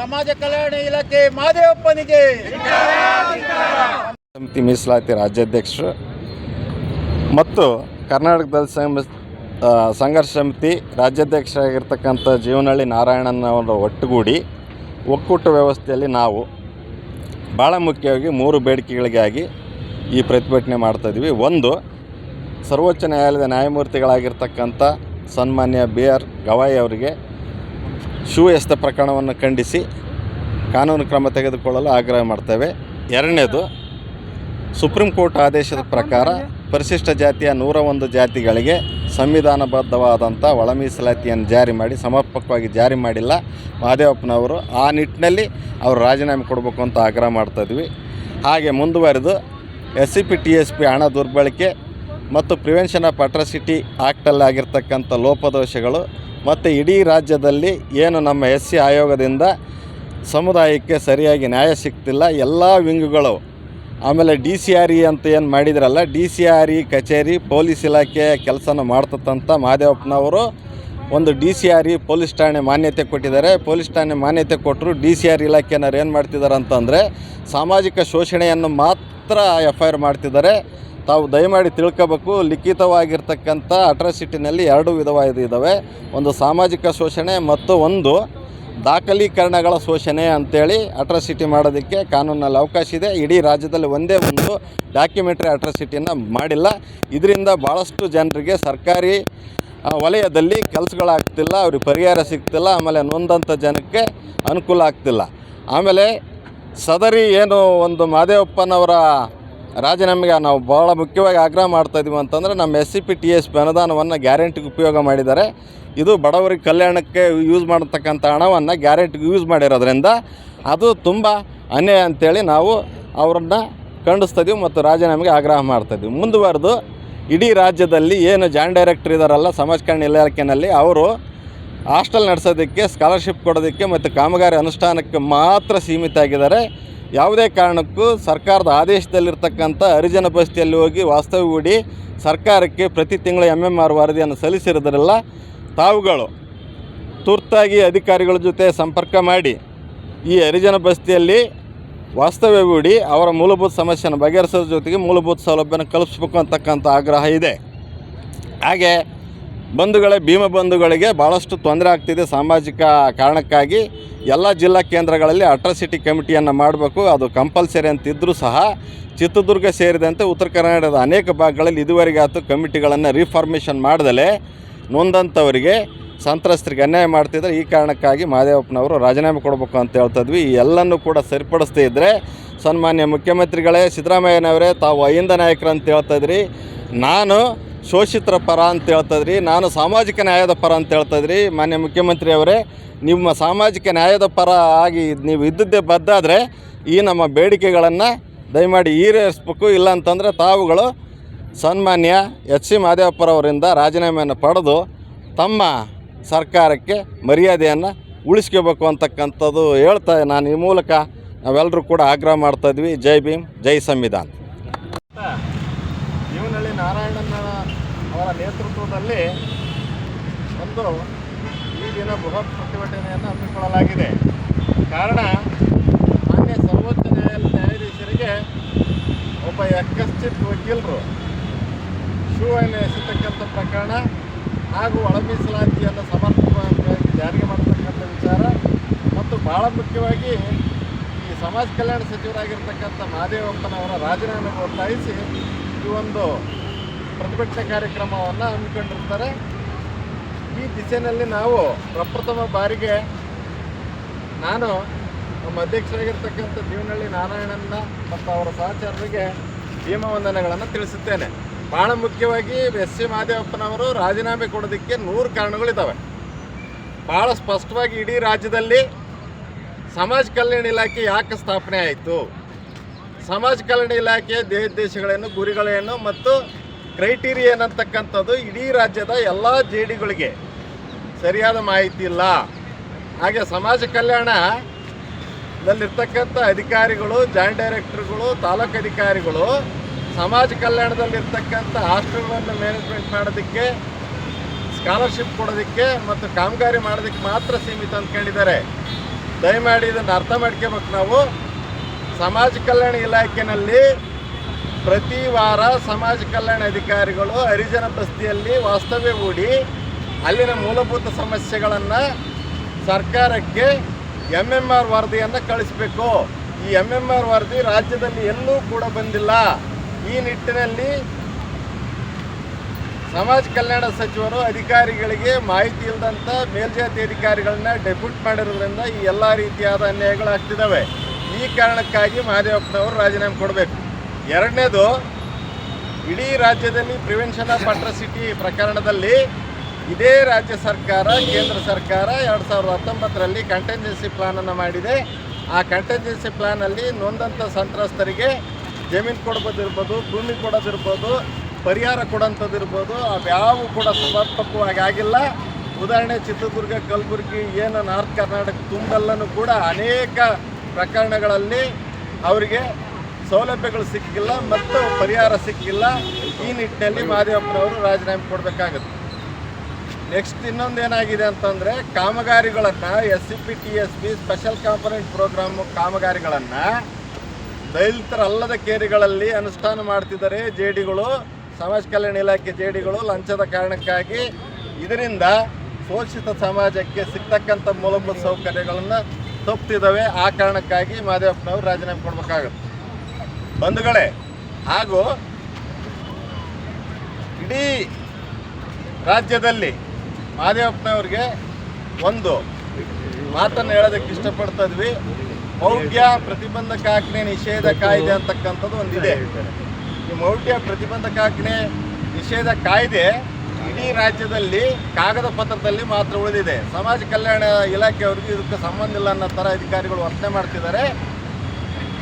ಸಮಾಜ ಕಲ್ಯಾಣ ಇಲಾಖೆ ಮಾದೇವಪ್ಪನಿಗೆ. ಸಮಿತಿ ಮೀಸಲಾತಿ ರಾಜ್ಯಾಧ್ಯಕ್ಷರು ಮತ್ತು ಕರ್ನಾಟಕದಲ್ಲಿ ಆ, ಸಂಘರ್ಷ ಸಮಿತಿ ರಾಜ್ಯಾಧ್ಯಕ್ಷರಾಗಿರ್ತಕ್ಕಂಥ ಜೀವನಹಳ್ಳಿ ನಾರಾಯಣನ ಒಂದು ಒಟ್ಟುಗೂಡಿ ಒಕ್ಕೂಟ ವ್ಯವಸ್ಥೆಯಲ್ಲಿ ನಾವು ಭಾಳ ಮುಖ್ಯವಾಗಿ ಮೂರು ಬೇಡಿಕೆಗಳಿಗಾಗಿ ಈ ಪ್ರತಿಭಟನೆ ಮಾಡ್ತಾಯಿದ್ವಿ ಒಂದು ಸರ್ವೋಚ್ಚ ನ್ಯಾಯಾಲಯದ ನ್ಯಾಯಮೂರ್ತಿಗಳಾಗಿರ್ತಕ್ಕಂಥ ಸನ್ಮಾನ್ಯ ಬಿ ಆರ್ ಗವಾಯಿ ಅವರಿಗೆ ಶೂ ಎಸ್ತ ಪ್ರಕರಣವನ್ನು ಖಂಡಿಸಿ ಕಾನೂನು ಕ್ರಮ ತೆಗೆದುಕೊಳ್ಳಲು ಆಗ್ರಹ ಮಾಡ್ತೇವೆ. ಎರಡನೇದು, ಸುಪ್ರೀಂ ಕೋರ್ಟ್ ಆದೇಶದ ಪ್ರಕಾರ ಪರಿಶಿಷ್ಟ ಜಾತಿಯ ನೂರ ಒಂದು ಜಾತಿಗಳಿಗೆ ಸಂವಿಧಾನಬದ್ಧವಾದಂಥ ಒಳ ಮೀಸಲಾತಿಯನ್ನು ಜಾರಿ ಮಾಡಿ, ಸಮರ್ಪಕವಾಗಿ ಜಾರಿ ಮಾಡಿಲ್ಲ. ಮಹದೇವಪ್ಪನವರು ಆ ನಿಟ್ಟಿನಲ್ಲಿ ಅವರು ರಾಜೀನಾಮೆ ಕೊಡಬೇಕು ಅಂತ ಆಗ್ರಹ ಮಾಡ್ತಾಯಿದ್ವಿ ಹಾಗೆ ಮುಂದುವರೆದು S C P T S P ಹಣ ದುರ್ಬಳಕೆ ಮತ್ತು ಪ್ರಿವೆನ್ಷನ್ ಆಫ್ ಅಟ್ರಾಸಿಟಿ ಆ್ಯಕ್ಟಲ್ಲಿ ಆಗಿರ್ತಕ್ಕಂಥ ಲೋಪದೋಷಗಳು ಮತ್ತು ಇಡೀ ರಾಜ್ಯದಲ್ಲಿ ಏನು ನಮ್ಮ ಎಸ್ ಸಿ ಆಯೋಗದಿಂದ ಸಮುದಾಯಕ್ಕೆ ಸರಿಯಾಗಿ ನ್ಯಾಯ ಸಿಗ್ತಿಲ್ಲ, ಎಲ್ಲ ವಿಂಗ್ಗಳು, ಆಮೇಲೆ ಡಿ ಸಿ ಆರ್ ಇ ಅಂತ ಏನು ಮಾಡಿದ್ರಲ್ಲ, ಡಿ ಸಿ ಆರ್ ಇ ಕಚೇರಿ, ಪೊಲೀಸ್ ಇಲಾಖೆ ಕೆಲಸನ ಮಾಡ್ತಕ್ಕಂಥ ಮಹಾದೇವಪ್ಪನವರು ಒಂದು D C R E police ಠಾಣೆ ಮಾನ್ಯತೆ ಕೊಟ್ಟಿದ್ದಾರೆ. ಪೊಲೀಸ್ ಠಾಣೆ ಮಾನ್ಯತೆ ಕೊಟ್ಟರು ಡಿ ಸಿ ಆರ್ ಇಲಾಖೆನವ್ರು ಏನು ಮಾಡ್ತಿದ್ದಾರೆ ಅಂತಂದರೆ ಸಾಮಾಜಿಕ ಶೋಷಣೆಯನ್ನು ಮಾತ್ರ ಎಫ್ ಐ ಆರ್ ಮಾಡ್ತಿದ್ದಾರೆ. ತಾವು ದಯಮಾಡಿ ತಿಳ್ಕೋಬೇಕು. ಲಿಖಿತವಾಗಿರ್ತಕ್ಕಂಥ ಅಟ್ರಾಸಿಟಿನಲ್ಲಿ ಎರಡು ವಿಧವಾದ ಇದ್ದಾವೆ ಒಂದು ಸಾಮಾಜಿಕ ಶೋಷಣೆ ಮತ್ತು ಒಂದು ದಾಖಲೀಕರಣಗಳ ಶೋಷಣೆ ಅಂತೇಳಿ ಅಟ್ರಾಸಿಟಿ ಮಾಡೋದಕ್ಕೆ ಕಾನೂನಲ್ಲಿ ಅವಕಾಶ ಇದೆ. ಇಡೀ ರಾಜ್ಯದಲ್ಲಿ ಒಂದೇ ಒಂದು ಡಾಕ್ಯುಮೆಂಟ್ರಿ ಅಟ್ರಾಸಿಟಿನ ಮಾಡಿಲ್ಲ. ಇದರಿಂದ ಭಾಳಷ್ಟು ಜನರಿಗೆ ಸರ್ಕಾರಿ ವಲಯದಲ್ಲಿ ಕೆಲಸಗಳಾಗ್ತಿಲ್ಲ, ಅವ್ರಿಗೆ ಪರಿಹಾರ ಸಿಗ್ತಿಲ್ಲ, ಆಮೇಲೆ ನೊಂದಂಥ ಜನಕ್ಕೆ ಅನುಕೂಲ ಆಗ್ತಿಲ್ಲ. ಆಮೇಲೆ ಸದರಿ ಏನು ಒಂದು ಮಾದೇವಪ್ಪನವರ ರಾಜೀನಾಮೆಗೆ ನಾವು ಭಾಳ ಮುಖ್ಯವಾಗಿ ಆಗ್ರಹ ಮಾಡ್ತಾಯಿದ್ದೀವಿ ಅಂತಂದರೆ ನಮ್ಮ S C P T S P ಅನುದಾನವನ್ನು ಗ್ಯಾರಂಟಿಗೆ ಉಪಯೋಗ ಮಾಡಿದ್ದಾರೆ. ಇದು ಬಡವರಿಗೆ ಕಲ್ಯಾಣಕ್ಕೆ ಯೂಸ್ ಮಾಡತಕ್ಕಂಥ ಹಣವನ್ನು ಗ್ಯಾರಂಟಿಗೆ ಯೂಸ್ ಮಾಡಿರೋದ್ರಿಂದ ಅದು ತುಂಬ ಅನ್ಯಾಯ ಅಂತೇಳಿ ನಾವು ಅವ್ರನ್ನ ಖಂಡಿಸ್ತಿದ್ದೀವಿ ಮತ್ತು ರಾಜೀನಾಮೆಗೆ ಆಗ್ರಹ ಮಾಡ್ತಾಯಿದ್ದೀವಿ ಮುಂದುವರೆದು, ಇಡೀ ರಾಜ್ಯದಲ್ಲಿ ಏನು ಜಾಯಿಂಟ್ ಡೈರೆಕ್ಟರ್ ಇದ್ದಾರಲ್ಲ ಸಮಾಜ ಕಲ್ಯಾಣ ಇಲಾಖೆಯಲ್ಲಿ ಅವರು ಹಾಸ್ಟೆಲ್ ನಡೆಸೋದಕ್ಕೆ ಸ್ಕಾಲರ್ಶಿಪ್ ಕೊಡೋದಕ್ಕೆ ಮತ್ತು ಕಾಮಗಾರಿ ಅನುಷ್ಠಾನಕ್ಕೆ ಮಾತ್ರ ಸೀಮಿತ ಆಗಿದ್ದಾರೆ. ಯಾವುದೇ ಕಾರಣಕ್ಕೂ ಸರ್ಕಾರದ ಆದೇಶದಲ್ಲಿರ್ತಕ್ಕಂಥ ಹರಿಜನ ಬಸ್ತಿಯಲ್ಲಿ ಹೋಗಿ ವಾಸ್ತವ್ಯ ಹೂಡಿ ಸರ್ಕಾರಕ್ಕೆ ಪ್ರತಿ ತಿಂಗಳು ಎಂ ಎಂ ಆರ್ ವರದಿಯನ್ನು ಸಲ್ಲಿಸಿರೋದ್ರಲ್ಲ, ತಾವುಗಳು ತುರ್ತಾಗಿ ಅಧಿಕಾರಿಗಳ ಜೊತೆ ಸಂಪರ್ಕ ಮಾಡಿ ಈ ಹರಿಜನ ಬಸ್ತಿಯಲ್ಲಿ ವಾಸ್ತವ್ಯ ಹೂಡಿ ಅವರ ಮೂಲಭೂತ ಸಮಸ್ಯೆಯನ್ನು ಬಗೆಹರಿಸೋದ್ರ ಜೊತೆಗೆ ಮೂಲಭೂತ ಸೌಲಭ್ಯನ ಕಲ್ಪಿಸ್ಬೇಕು ಅಂತಕ್ಕಂಥ ಆಗ್ರಹ ಇದೆ. ಹಾಗೆ ಬಂಧುಗಳೇ, ಭೀಮ ಬಂಧುಗಳಿಗೆ ಭಾಳಷ್ಟು ತೊಂದರೆ ಆಗ್ತಿದೆ ಸಾಮಾಜಿಕ ಕಾರಣಕ್ಕಾಗಿ. ಎಲ್ಲ ಜಿಲ್ಲಾ ಕೇಂದ್ರಗಳಲ್ಲಿ ಅಟ್ರಾಸಿಟಿ ಕಮಿಟಿಯನ್ನು ಮಾಡಬೇಕು. ಅದು ಕಂಪಲ್ಸರಿ ಅಂತಿದ್ದರೂ ಸಹ ಚಿತ್ರದುರ್ಗ ಸೇರಿದಂತೆ ಉತ್ತರ ಕರ್ನಾಟಕದ ಅನೇಕ ಭಾಗಗಳಲ್ಲಿ ಇದುವರೆಗೆ ಆತು ಕಮಿಟಿಗಳನ್ನು ರಿಫಾರ್ಮೇಷನ್ ಮಾಡದಲೇ ನೊಂದಂಥವರಿಗೆ ಸಂತ್ರಸ್ತರಿಗೆ ಅನ್ಯಾಯ ಮಾಡ್ತಿದ್ರೆ ಈ ಕಾರಣಕ್ಕಾಗಿ ಮಹದೇವಪ್ಪನವರು ರಾಜೀನಾಮೆ ಕೊಡಬೇಕು ಅಂತ ಹೇಳ್ತಿದ್ವಿ ಈ ಎಲ್ಲನೂ ಕೂಡ ಸರಿಪಡಿಸ್ತಾ ಇದ್ದರೆ ಸನ್ಮಾನ್ಯ ಮುಖ್ಯಮಂತ್ರಿಗಳೇ, ಸಿದ್ದರಾಮಯ್ಯನವರೇ ತಾವು ಅಹಿಂದ ನಾಯಕರು ಅಂತ ಹೇಳ್ತಾಯಿದ್ರಿ ನಾನು ಶೋಷಿತರ ಪರ ಅಂತ ಹೇಳ್ತದ್ರಿ. ನಾನು ಸಾಮಾಜಿಕ ನ್ಯಾಯದ ಪರ ಅಂತ ಹೇಳ್ತದ್ರಿ. ಮಾನ್ಯ ಮುಖ್ಯಮಂತ್ರಿ ಅವರೇ ನಿಮ್ಮ ಸಾಮಾಜಿಕ ನ್ಯಾಯದ ಪರ ಆಗಿ ನೀವು ಇದ್ದದ್ದೇ ಬದ್ದಾದರೆ ಈ ನಮ್ಮ ಬೇಡಿಕೆಗಳನ್ನು ದಯಮಾಡಿ ಈರೇರಿಸ್ಬೇಕು ಇಲ್ಲ ಅಂತಂದರೆ ತಾವುಗಳು ಸನ್ಮಾನ್ಯ ಎಚ್ ಸಿ ಮಹದೇವಪ್ಪರವರಿಂದ ರಾಜೀನಾಮೆಯನ್ನು ಪಡೆದು ತಮ್ಮ ಸರ್ಕಾರಕ್ಕೆ ಮರ್ಯಾದೆಯನ್ನು ಉಳಿಸ್ಕೋಬೇಕು ಅಂತಕ್ಕಂಥದ್ದು ಹೇಳ್ತಾ ನಾನು ಈ ಮೂಲಕ ನಾವೆಲ್ಲರೂ ಕೂಡ ಆಗ್ರಹ ಮಾಡ್ತಾಯಿದ್ವಿ ಜೈ ಭೀಮ್, ಜೈ ಸಂವಿಧಾನ. ನಾರಾಯಣನ ಅವರ ನೇತೃತ್ವದಲ್ಲಿ ಒಂದು ಈ ದಿನ ಬೃಹತ್ ಪ್ರತಿಭಟನೆಯನ್ನು ಹಮ್ಮಿಕೊಳ್ಳಲಾಗಿದೆ. ಕಾರಣ, ಮಾನ್ಯ ಸರ್ವೋಚ್ಚ ನ್ಯಾಯಾಲಯ ನ್ಯಾಯಾಧೀಶರಿಗೆ ಒಬ್ಬ ಯಕ್ಕಶ್ಚಿತ್ ವಕೀಲರು ಶೂ ಎಸೆತಕ್ಕಂಥ ಪ್ರಕರಣ ಹಾಗೂ ಒಳ ಮೀಸಲಾತಿಯನ್ನು ಜಾರಿಗೆ ಮಾಡತಕ್ಕಂಥ ವಿಚಾರ ಮತ್ತು ಭಾಳ ಮುಖ್ಯವಾಗಿ ಈ ಸಮಾಜ ಕಲ್ಯಾಣ ಸಚಿವರಾಗಿರ್ತಕ್ಕಂಥ ಮಹಾದೇವಪ್ಪನವರ ರಾಜೀನಾಮೆಗೆ ಒತ್ತಾಯಿಸಿ ಈ ಒಂದು ಪ್ರತಿಭಟನೆ ಕಾರ್ಯಕ್ರಮವನ್ನು ಹಮ್ಮಿಕೊಂಡಿರ್ತಾರೆ. ಈ ದಿಸೆಯಲ್ಲಿ ನಾವು ಪ್ರಪ್ರಥಮ ಬಾರಿಗೆ ನಾನು ನಮ್ಮ ಅಧ್ಯಕ್ಷರಾಗಿರ್ತಕ್ಕಂಥ ಜೀವನಹಳ್ಳಿ ನಾರಾಯಣನ್ನ ಮತ್ತು ಅವರ ಸಹಚರರಿಗೆ ಭೀಮವಂದನೆಗಳನ್ನು ತಿಳಿಸುತ್ತೇನೆ. ಭಾಳ ಮುಖ್ಯವಾಗಿ ಎಸ್ ಸಿ ಮಹದೇವಪ್ಪನವರು ರಾಜೀನಾಮೆ ಕೊಡೋದಕ್ಕೆ ನೂರು ಕಾರಣಗಳಿದ್ದಾವೆ ಭಾಳ ಸ್ಪಷ್ಟವಾಗಿ ಇಡೀ ರಾಜ್ಯದಲ್ಲಿ ಸಮಾಜ ಕಲ್ಯಾಣ ಇಲಾಖೆ ಯಾಕೆ ಸ್ಥಾಪನೆ ಆಯಿತು? ಸಮಾಜ ಕಲ್ಯಾಣ ಇಲಾಖೆಯ ದೇಶಗಳೇನು ಗುರಿಗಳೇನು ಮತ್ತು ಕ್ರೈಟೀರಿಯಾ ಏನಂತಕ್ಕಂಥದ್ದು ಇಡೀ ರಾಜ್ಯದ ಎಲ್ಲ ಜೆ ಡಿಗಳಿಗೆ ಸರಿಯಾದ ಮಾಹಿತಿ ಇಲ್ಲ. ಹಾಗೆ ಸಮಾಜ ಕಲ್ಯಾಣದಲ್ಲಿರ್ತಕ್ಕಂಥ ಅಧಿಕಾರಿಗಳು, ಜಾಯಿಂಟ್ ಡೈರೆಕ್ಟರ್ಗಳು, ತಾಲೂಕು ಅಧಿಕಾರಿಗಳು ಸಮಾಜ ಕಲ್ಯಾಣದಲ್ಲಿರ್ತಕ್ಕಂಥ ಹಾಸ್ಟೆಲ್ಗಳನ್ನು ಮ್ಯಾನೇಜ್ಮೆಂಟ್ ಮಾಡೋದಕ್ಕೆ ಸ್ಕಾಲರ್ಶಿಪ್ ಕೊಡೋದಕ್ಕೆ ಮತ್ತು ಕಾಮಗಾರಿ ಮಾಡೋದಕ್ಕೆ ಮಾತ್ರ ಸೀಮಿತ ಅಂದ್ಕೊಂಡಿದ್ದಾರೆ. ದಯಮಾಡಿ ಇದನ್ನು ಅರ್ಥ ಮಾಡ್ಕೋಬೇಕು ನಾವು. ಸಮಾಜ ಕಲ್ಯಾಣ ಇಲಾಖೆಯಲ್ಲಿ ಪ್ರತಿ ವಾರ ಸಮಾಜ ಕಲ್ಯಾಣ ಅಧಿಕಾರಿಗಳು ಹರಿಜನ ಬಸ್ತಿಯಲ್ಲಿ ವಾಸ್ತವ್ಯ ಹೂಡಿ ಅಲ್ಲಿನ ಮೂಲಭೂತ ಸಮಸ್ಯೆಗಳನ್ನು ಸರ್ಕಾರಕ್ಕೆ ಎಂ ಎಂ ಆರ್ ವರದಿಯನ್ನು ಕಳಿಸಬೇಕು. ಈ ಎಂ ಎಂ ಆರ್ ವರದಿ ರಾಜ್ಯದಲ್ಲಿ ಎಲ್ಲೂ ಕೂಡ ಬಂದಿಲ್ಲ. ಈ ನಿಟ್ಟಿನಲ್ಲಿ ಸಮಾಜ ಕಲ್ಯಾಣ ಸಚಿವರು ಅಧಿಕಾರಿಗಳಿಗೆ ಮಾಹಿತಿ ಇಲ್ಲದಂಥ ಮೇಲ್ಜಾತಿ ಅಧಿಕಾರಿಗಳನ್ನ ಡೆಪ್ಯೂಟ್ ಮಾಡಿರೋದ್ರಿಂದ ಈ ಎಲ್ಲ ರೀತಿಯಾದ ಅನ್ಯಾಯಗಳು ಆಗ್ತಿದ್ದಾವೆ ಈ ಕಾರಣಕ್ಕಾಗಿ ಮಹಾದೇವಪ್ಪನವರು ರಾಜೀನಾಮೆ ಕೊಡಬೇಕು. ಎರಡನೇದು, ಇಡೀ ರಾಜ್ಯದಲ್ಲಿ ಪ್ರಿವೆನ್ಷನ್ ಆಫ್ ಅಟ್ರಾಸಿಟಿ ಪ್ರಕರಣದಲ್ಲಿ ಇದೇ ರಾಜ್ಯ ಸರ್ಕಾರ, ಕೇಂದ್ರ ಸರ್ಕಾರ ಎರಡು ಸಾವಿರದ ಹತ್ತೊಂಬತ್ತರಲ್ಲಿ ಕಂಟೆಂಜೆನ್ಸಿ ಪ್ಲಾನನ್ನು ಮಾಡಿದೆ. ಆ ಕಂಟೆಂಜೆನ್ಸಿ ಪ್ಲಾನಲ್ಲಿ ನೊಂದಂಥ ಸಂತ್ರಸ್ತರಿಗೆ ಜಮೀನು ಕೊಡ್ಬೋದಿರ್ಬೋದು ಭೂಮಿ ಕೊಡೋದಿರ್ಬೋದು, ಪರಿಹಾರ ಕೊಡೋಂಥದ್ದಿರ್ಬೋದು ಅವ್ಯಾವು ಕೂಡ ಸಮರ್ಪಕವಾಗಿ ಆಗಿಲ್ಲ. ಉದಾಹರಣೆ, ಚಿತ್ರದುರ್ಗ, ಕಲಬುರಗಿ, ಏನು ನಾರ್ತ್ ಕರ್ನಾಟಕ, ತುಂಬಲ್ಲನೂ ಕೂಡ ಅನೇಕ ಪ್ರಕರಣಗಳಲ್ಲಿ ಅವರಿಗೆ ಸೌಲಭ್ಯಗಳು ಸಿಕ್ಕಿಲ್ಲ ಮತ್ತು ಪರಿಹಾರ ಸಿಕ್ಕಿಲ್ಲ. ಈ ನಿಟ್ಟಿನಲ್ಲಿ ಮಾದೇವಪ್ಪನವರು ರಾಜೀನಾಮೆ ಕೊಡಬೇಕಾಗುತ್ತೆ. ನೆಕ್ಸ್ಟ್ ಇನ್ನೊಂದು ಏನಾಗಿದೆ ಅಂತಂದರೆ ಕಾಮಗಾರಿಗಳನ್ನು S C P T S B special component programme ಕಾಮಗಾರಿಗಳನ್ನು ದಲಿತರಲ್ಲದ ಕೇರಿಗಳಲ್ಲಿ ಅನುಷ್ಠಾನ ಮಾಡ್ತಿದ್ದಾರೆ ಜೆ ಡಿಗಳು ಸಮಾಜ ಕಲ್ಯಾಣ ಇಲಾಖೆ ಜೆ ಡಿಗಳು ಲಂಚದ ಕಾರಣಕ್ಕಾಗಿ. ಇದರಿಂದ ಶೋಷಿತ ಸಮಾಜಕ್ಕೆ ಸಿಗ್ತಕ್ಕಂಥ ಮೂಲಭೂತ ಸೌಕರ್ಯಗಳನ್ನು ತಪ್ಪುತ್ತಿದ್ದಾವೆ ಆ ಕಾರಣಕ್ಕಾಗಿ ಮಾದೇವಪ್ಪನವರು ರಾಜೀನಾಮೆ ಕೊಡಬೇಕಾಗುತ್ತೆ. ಬಂಧುಗಳೇ, ಹಾಗೂ ಇಡೀ ರಾಜ್ಯದಲ್ಲಿ ಮಹದೇವಪ್ಪನವ್ರಿಗೆ ಒಂದು ಮಾತನ್ನು ಹೇಳೋದಕ್ಕೆ ಇಷ್ಟಪಡ್ತಾ ಇದ್ವಿ. ಮೌಢ್ಯ ಪ್ರತಿಬಂಧಕಾಜ್ಞೆ ನಿಷೇಧ ಕಾಯ್ದೆ ಅಂತಕ್ಕಂಥದ್ದು ಒಂದಿದೆ. ಈ ಮೌಢ್ಯ ಪ್ರತಿಬಂಧಕಾಜ್ಞೆ ನಿಷೇಧ ಕಾಯ್ದೆ ಇಡೀ ರಾಜ್ಯದಲ್ಲಿ ಕಾಗದ ಪತ್ರದಲ್ಲಿ ಮಾತ್ರ ಉಳಿದಿದೆ. ಸಮಾಜ ಕಲ್ಯಾಣ ಇಲಾಖೆಯವ್ರಿಗೆ ಇದಕ್ಕೆ ಸಂಬಂಧ ಇಲ್ಲ ಅನ್ನೋ ಥರ ಅಧಿಕಾರಿಗಳು ವರ್ತನೆ ಮಾಡ್ತಿದ್ದಾರೆ.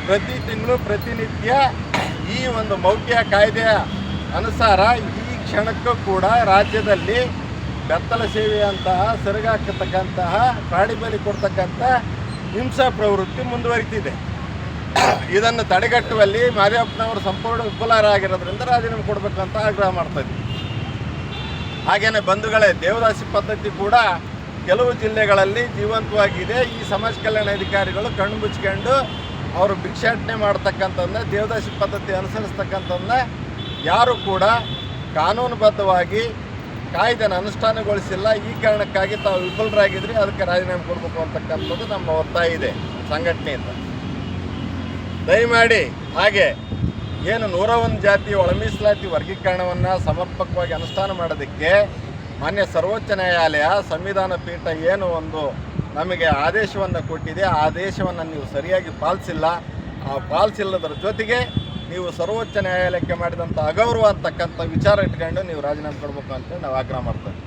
ಪ್ರತಿ ತಿಂಗಳು ಪ್ರತಿನಿತ್ಯ ಈ ಒಂದು ಮೌಖ್ಯ ಕಾಯ್ದೆಯ ಅನುಸಾರ ಈ ಕ್ಷಣಕ್ಕೂ ಕೂಡ ರಾಜ್ಯದಲ್ಲಿ ಬೆತ್ತಲ ಸೇವೆಯಂತಹ, ಸೆರಗಾಕತಕ್ಕಂತಹ ಪ್ರಾಣಿ ಬಲಿ ಕೊಡ್ತಕ್ಕಂಥ ಹಿಂಸಾ ಪ್ರವೃತ್ತಿ ಮುಂದುವರಿತಿದೆ. ಇದನ್ನು ತಡೆಗಟ್ಟುವಲ್ಲಿ ಮಾದೇವಪ್ಪನವರು ಸಂಪೂರ್ಣ ವಿಫಲರಾಗಿರೋದ್ರಿಂದ ರಾಜೀನಾಮೆ ಕೊಡಬೇಕಂತ ಆಗ್ರಹ ಮಾಡ್ತಾ ಹಾಗೇನೆ ಬಂಧುಗಳೇ, ದೇವದಾಸಿ ಪದ್ಧತಿ ಕೂಡ ಕೆಲವು ಜಿಲ್ಲೆಗಳಲ್ಲಿ ಜೀವಂತವಾಗಿದೆ. ಈ ಸಮಾಜ ಕಲ್ಯಾಣ ಅಧಿಕಾರಿಗಳು ಕಣ್ಣು ಮುಚ್ಕೊಂಡು ಅವರು ಭಿಕ್ಷಾಟನೆ ಮಾಡ್ತಕ್ಕಂಥದ್ದನ್ನ ದೇವದಾಸಿ ಪದ್ಧತಿ ಅನುಸರಿಸ್ತಕ್ಕಂಥದ್ದನ್ನ ಯಾರು ಕೂಡ ಕಾನೂನುಬದ್ಧವಾಗಿ ಕಾಯ್ದೆನ ಅನುಷ್ಠಾನಗೊಳಿಸಿಲ್ಲ. ಈ ಕಾರಣಕ್ಕಾಗಿ ತಾವು ವಿಫಲರಾಗಿದ್ರಿ, ಅದಕ್ಕೆ ರಾಜೀನಾಮೆ ಕೊಡಬೇಕು ಅಂತಕ್ಕಂಥದ್ದು ನಮ್ಮ ಒತ್ತಾಯ ಇದೆ ಸಂಘಟನೆಯಿಂದ. ದಯಮಾಡಿ ಹಾಗೆ ಏನು ನೂರ ಒಂದು ಜಾತಿ ಒಳ ಮೀಸಲಾತಿ ವರ್ಗೀಕರಣವನ್ನು ಸಮರ್ಪಕವಾಗಿ ಅನುಷ್ಠಾನ ಮಾಡೋದಕ್ಕೆ ಮಾನ್ಯ ಸರ್ವೋಚ್ಚ ನ್ಯಾಯಾಲಯ, ಸಂವಿಧಾನ ಪೀಠ ಏನು ಒಂದು ನಮಗೆ ಆದೇಶವನ್ನು ಕೊಟ್ಟಿದೆ. ಆ ಆದೇಶವನ್ನು ನೀವು ಸರಿಯಾಗಿ ಪಾಲಿಸಿಲ್ಲ. ಆ ಪಾಲಿಸಿಲ್ಲದರ ಜೊತೆಗೆ ನೀವು ಸರ್ವೋಚ್ಚ ನ್ಯಾಯಾಲಯಕ್ಕೆ ಮಾಡಿದಂಥ ಅಗೌರವ ಅಂತಕ್ಕಂಥ ವಿಚಾರ ಇಟ್ಕೊಂಡು ನೀವು ರಾಜೀನಾಮೆ ಕೊಡಬೇಕು ಅಂತ ನಾವು ಆಗ್ರಹ ಮಾಡ್ತೇವೆ